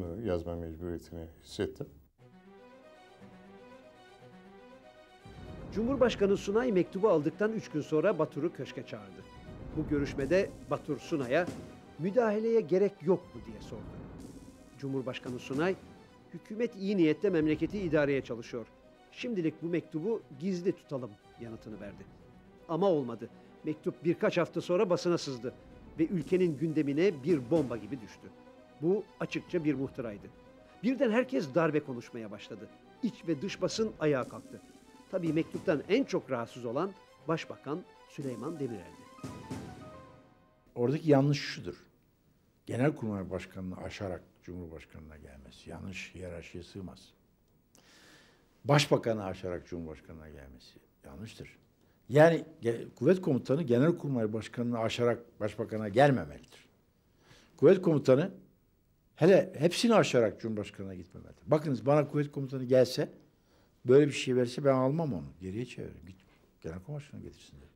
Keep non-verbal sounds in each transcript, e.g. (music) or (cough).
bunu yazma mecburiyetini hissettim. Cumhurbaşkanı Sunay mektubu aldıktan üç gün sonra Batur'u köşke çağırdı. Bu görüşmede Batur Sunay'a müdahaleye gerek yok mu diye sordu. Cumhurbaşkanı Sunay, hükümet iyi niyetle memleketi idareye çalışıyor. Şimdilik bu mektubu gizli tutalım yanıtını verdi. Ama olmadı. Mektup birkaç hafta sonra basına sızdı ve ülkenin gündemine bir bomba gibi düştü. Bu açıkça bir muhtıraydı. Birden herkes darbe konuşmaya başladı. İç ve dış basın ayağa kalktı. Tabii mektuptan en çok rahatsız olan Başbakan Süleyman Demirel'di. Oradaki yanlış şudur. Genelkurmay Başkanı'nı aşarak Cumhurbaşkanı'na gelmesi. Yanlış hiyerarşiye sığmaz. Başbakanı aşarak Cumhurbaşkanı'na gelmesi yanlıştır. Yani kuvvet komutanı Genelkurmay Başkanı'nı aşarak Başbakan'a gelmemelidir. Kuvvet komutanı hele hepsini aşarak Cumhurbaşkanı'na gitmemelidir. Bakınız bana kuvvet komutanı gelse böyle bir şey verirse ben almam onu. Geriye çeviririm. Git Genelkurmay Başkanı getirsin derim.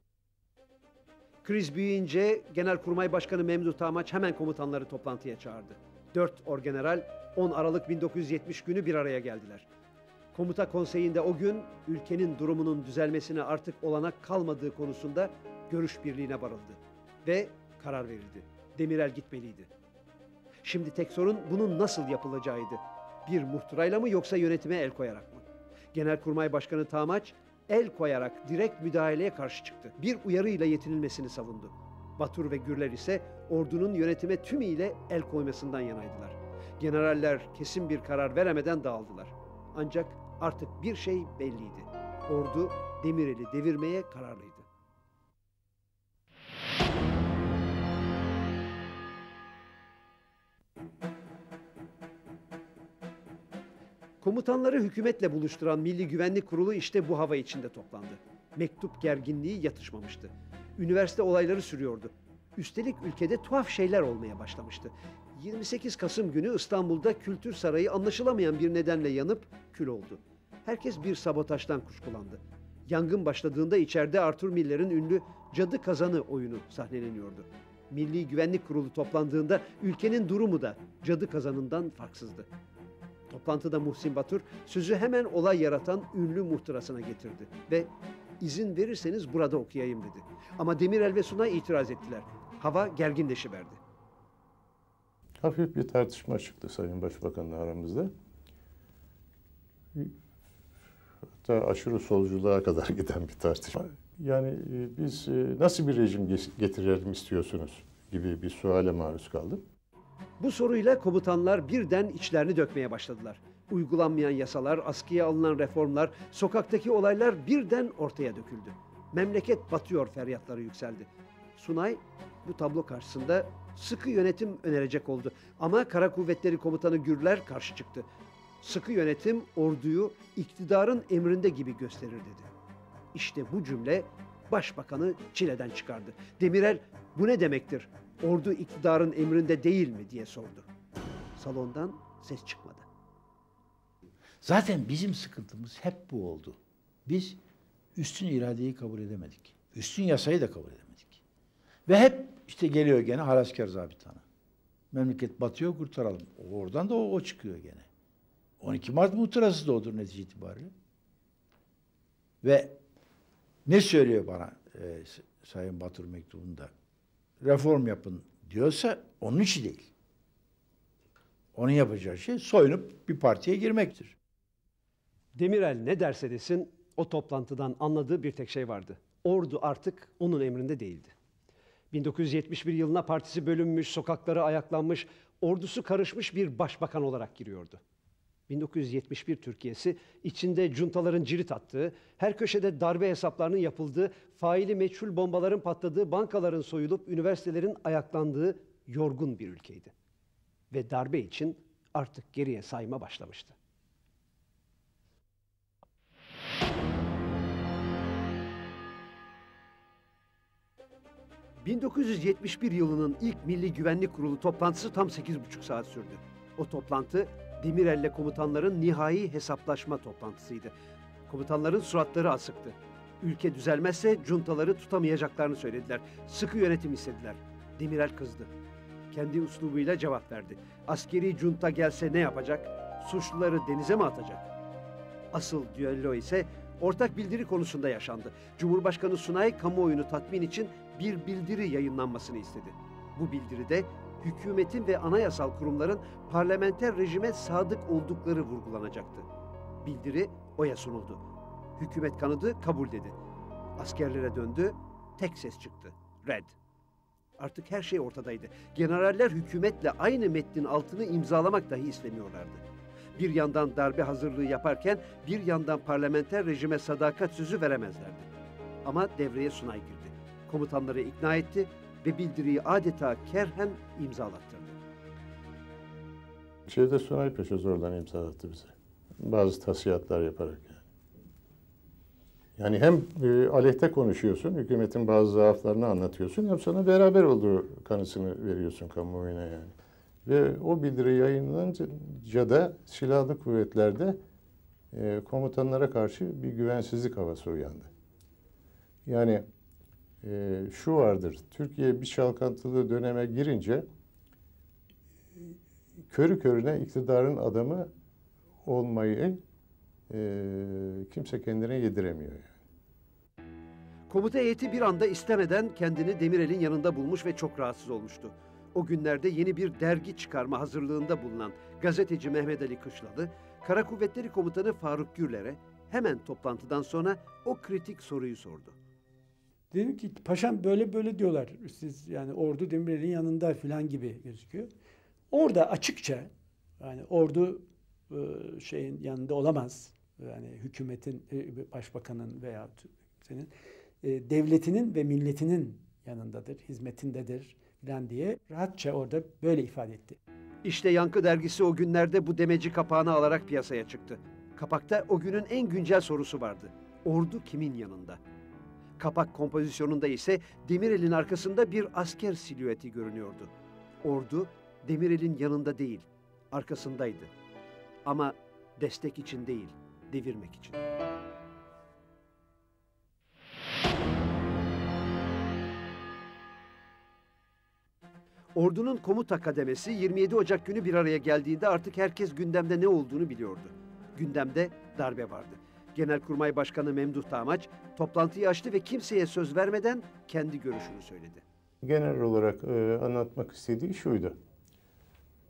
Kriz büyüyünce Genelkurmay Başkanı Memduh Tamaç hemen komutanları toplantıya çağırdı. Dört orgeneral 10 Aralık 1970 günü bir araya geldiler. Komuta konseyinde o gün ülkenin durumunun düzelmesine artık olanak kalmadığı konusunda görüş birliğine varıldı. Ve karar verildi. Demirel gitmeliydi. Şimdi tek sorun bunun nasıl yapılacağıydı. Bir muhtırayla mı yoksa yönetime el koyarak mı? Genelkurmay Başkanı Tamaç el koyarak direkt müdahaleye karşı çıktı. Bir uyarıyla yetinilmesini savundu. Batur ve Gürler ise ordunun yönetime tümüyle el koymasından yanaydılar. Generaller kesin bir karar veremeden dağıldılar. Ancak artık bir şey belliydi. Ordu Demirel'i devirmeye kararlıydı. Komutanları hükümetle buluşturan Milli Güvenlik Kurulu işte bu hava içinde toplandı. Mektup gerginliği yatışmamıştı. Üniversite olayları sürüyordu. Üstelik ülkede tuhaf şeyler olmaya başlamıştı. 28 Kasım günü İstanbul'da Kültür Sarayı anlaşılamayan bir nedenle yanıp kül oldu. Herkes bir sabotajdan kuşkulandı. Yangın başladığında içeride Arthur Miller'in ünlü Cadı Kazanı oyunu sahneleniyordu. Milli Güvenlik Kurulu toplandığında ülkenin durumu da Cadı Kazanı'ndan farksızdı. Toplantıda Muhsin Batur sözü hemen olay yaratan ünlü muhtırasına getirdi ve izin verirseniz burada okuyayım dedi. Ama Demirel ve Sunay itiraz ettiler. Hava gerginleşiverdi. Hafif bir tartışma çıktı Sayın Başbakan'la aramızda. Hatta aşırı solculuğa kadar (laughs) giden bir tartışma. Yani e, biz e, nasıl bir rejim ge- getirelim istiyorsunuz gibi bir suale maruz kaldım. Bu soruyla komutanlar birden içlerini dökmeye başladılar. Uygulanmayan yasalar, askıya alınan reformlar, sokaktaki olaylar birden ortaya döküldü. Memleket batıyor feryatları yükseldi. Sunay bu tablo karşısında sıkı yönetim önerecek oldu. Ama Kara Kuvvetleri Komutanı Gürler karşı çıktı. Sıkı yönetim orduyu iktidarın emrinde gibi gösterir dedi. İşte bu cümle başbakanı çileden çıkardı. Demirel bu ne demektir? Ordu iktidarın emrinde değil mi diye sordu. Salondan ses çıkmadı. Zaten bizim sıkıntımız hep bu oldu. Biz üstün iradeyi kabul edemedik. Üstün yasayı da kabul edemedik. Ve hep işte geliyor gene haraskar zabitana. Memleket batıyor kurtaralım. Oradan da o, o çıkıyor gene. 12 Mart muhtırası da odur netice itibariyle. Ve ne söylüyor bana e, Sayın Batur mektubunda? Reform yapın diyorsa onun işi değil. Onun yapacağı şey soyunup bir partiye girmektir. Demirel ne derse desin o toplantıdan anladığı bir tek şey vardı. Ordu artık onun emrinde değildi. 1971 yılına partisi bölünmüş, sokakları ayaklanmış, ordusu karışmış bir başbakan olarak giriyordu. 1971 Türkiye'si içinde cuntaların cirit attığı, her köşede darbe hesaplarının yapıldığı, faili meçhul bombaların patladığı, bankaların soyulup üniversitelerin ayaklandığı yorgun bir ülkeydi. Ve darbe için artık geriye sayma başlamıştı. ...1971 yılının ilk Milli Güvenlik Kurulu toplantısı tam 8,5 saat sürdü. O toplantı Demirel'le komutanların nihai hesaplaşma toplantısıydı. Komutanların suratları asıktı. Ülke düzelmezse cuntaları tutamayacaklarını söylediler. Sıkı yönetim istediler. Demirel kızdı. Kendi üslubuyla cevap verdi. Askeri junta gelse ne yapacak? Suçluları denize mi atacak? Asıl düello ise ortak bildiri konusunda yaşandı. Cumhurbaşkanı Sunay kamuoyunu tatmin için bir bildiri yayınlanmasını istedi. Bu bildiride hükümetin ve anayasal kurumların parlamenter rejime sadık oldukları vurgulanacaktı. Bildiri oya sunuldu. Hükümet kanadı kabul dedi. Askerlere döndü, tek ses çıktı. Red. Artık her şey ortadaydı. Generaller hükümetle aynı metnin altını imzalamak dahi istemiyorlardı. Bir yandan darbe hazırlığı yaparken bir yandan parlamenter rejime sadakat sözü veremezlerdi. Ama devreye Sunay girdi. Komutanları ikna etti ve bildiriyi adeta kerhen imzalattırdı. Şeyde Sunay Paşa zorlan imza attı bize. Bazı tasiyatlar yaparak yani. Yani hem e, aleyhte konuşuyorsun, hükümetin bazı zaaflarını anlatıyorsun, hem sana beraber olduğu kanısını veriyorsun kamuoyuna yani. Ve o bildiri yayınlanınca da silahlı kuvvetlerde e, komutanlara karşı bir güvensizlik havası uyandı. Yani e, şu vardır, Türkiye bir çalkantılı döneme girince körü körüne iktidarın adamı olmayı e, kimse kendine yediremiyor. Yani. Komuta heyeti bir anda istemeden kendini Demirel'in yanında bulmuş ve çok rahatsız olmuştu. O günlerde yeni bir dergi çıkarma hazırlığında bulunan gazeteci Mehmet Ali Kışlalı, Kara Kuvvetleri Komutanı Faruk Gürler'e hemen toplantıdan sonra o kritik soruyu sordu. Dedim ki paşam böyle böyle diyorlar. Siz yani ordu Demirel'in yanında falan gibi gözüküyor. Orada açıkça yani ordu e, şeyin yanında olamaz. Yani hükümetin, e, başbakanın veya senin e, devletinin ve milletinin yanındadır, hizmetindedir falan diye rahatça orada böyle ifade etti. İşte Yankı dergisi o günlerde bu demeci kapağını alarak piyasaya çıktı. Kapakta o günün en güncel sorusu vardı. Ordu kimin yanında? Kapak kompozisyonunda ise Demirel'in arkasında bir asker silüeti görünüyordu. Ordu Demirel'in yanında değil, arkasındaydı. Ama destek için değil, devirmek için. Ordunun komuta kademesi 27 Ocak günü bir araya geldiğinde artık herkes gündemde ne olduğunu biliyordu. Gündemde darbe vardı. Genelkurmay Başkanı Memduh Tamaç toplantıyı açtı ve kimseye söz vermeden kendi görüşünü söyledi. Genel olarak e, anlatmak istediği şuydu.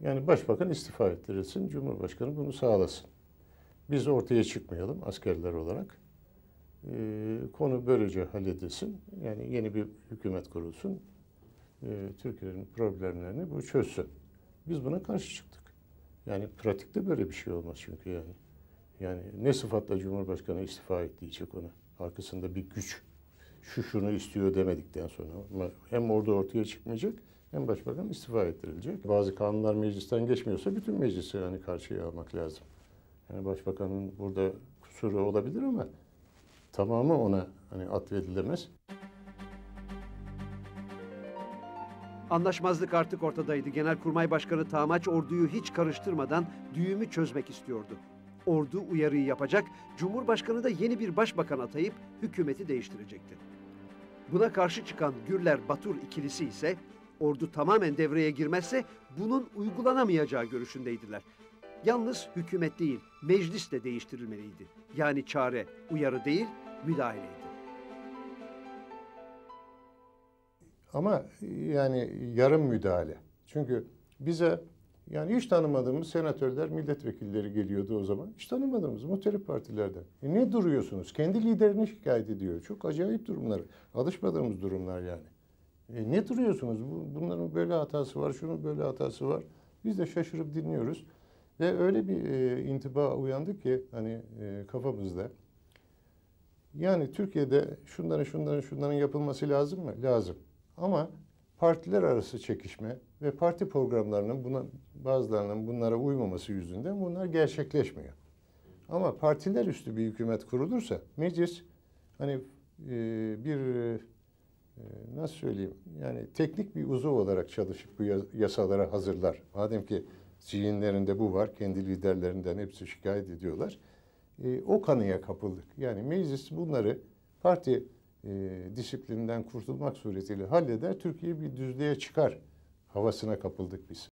Yani başbakan istifa ettirilsin, cumhurbaşkanı bunu sağlasın. Biz ortaya çıkmayalım askerler olarak. E, konu böylece halledilsin. Yani yeni bir hükümet kurulsun. E, Türkiye'nin problemlerini bu çözsün. Biz buna karşı çıktık. Yani pratikte böyle bir şey olmaz çünkü yani. Yani ne sıfatla Cumhurbaşkanı istifa et diyecek ona. Arkasında bir güç şu şunu istiyor demedikten sonra. Hem orada ortaya çıkmayacak hem başbakan istifa ettirilecek. Bazı kanunlar meclisten geçmiyorsa bütün meclisi yani karşıya almak lazım. Yani başbakanın burada kusuru olabilir ama tamamı ona hani atfedilemez. Anlaşmazlık artık ortadaydı. Genelkurmay Başkanı Tamaç orduyu hiç karıştırmadan düğümü çözmek istiyordu. Ordu uyarıyı yapacak, Cumhurbaşkanı da yeni bir başbakan atayıp hükümeti değiştirecekti. Buna karşı çıkan Gürler Batur ikilisi ise ordu tamamen devreye girmezse bunun uygulanamayacağı görüşündeydiler. Yalnız hükümet değil, meclis de değiştirilmeliydi. Yani çare uyarı değil, müdahaleydi. Ama yani yarım müdahale. Çünkü bize yani hiç tanımadığımız senatörler, milletvekilleri geliyordu o zaman. Hiç tanımadığımız muhtelif partilerden. E ne duruyorsunuz? Kendi liderini şikayet ediyor. Çok acayip durumlar. Alışmadığımız durumlar yani. E ne duruyorsunuz? Bu, bunların böyle hatası var, şunun böyle hatası var. Biz de şaşırıp dinliyoruz. Ve öyle bir e, intiba uyandık ki hani e, kafamızda. Yani Türkiye'de şunların şunların şunların yapılması lazım mı? Lazım. Ama partiler arası çekişme ve parti programlarının buna bazılarının bunlara uymaması yüzünden bunlar gerçekleşmiyor. Ama partiler üstü bir hükümet kurulursa meclis hani e, bir e, nasıl söyleyeyim yani teknik bir uzuv olarak çalışıp bu yasalara hazırlar. Madem ki zihinlerinde bu var, kendi liderlerinden hepsi şikayet ediyorlar. E, o kanıya kapıldık. Yani meclis bunları parti e, disiplinden kurtulmak suretiyle halleder, Türkiye bir düzlüğe çıkar havasına kapıldık biz.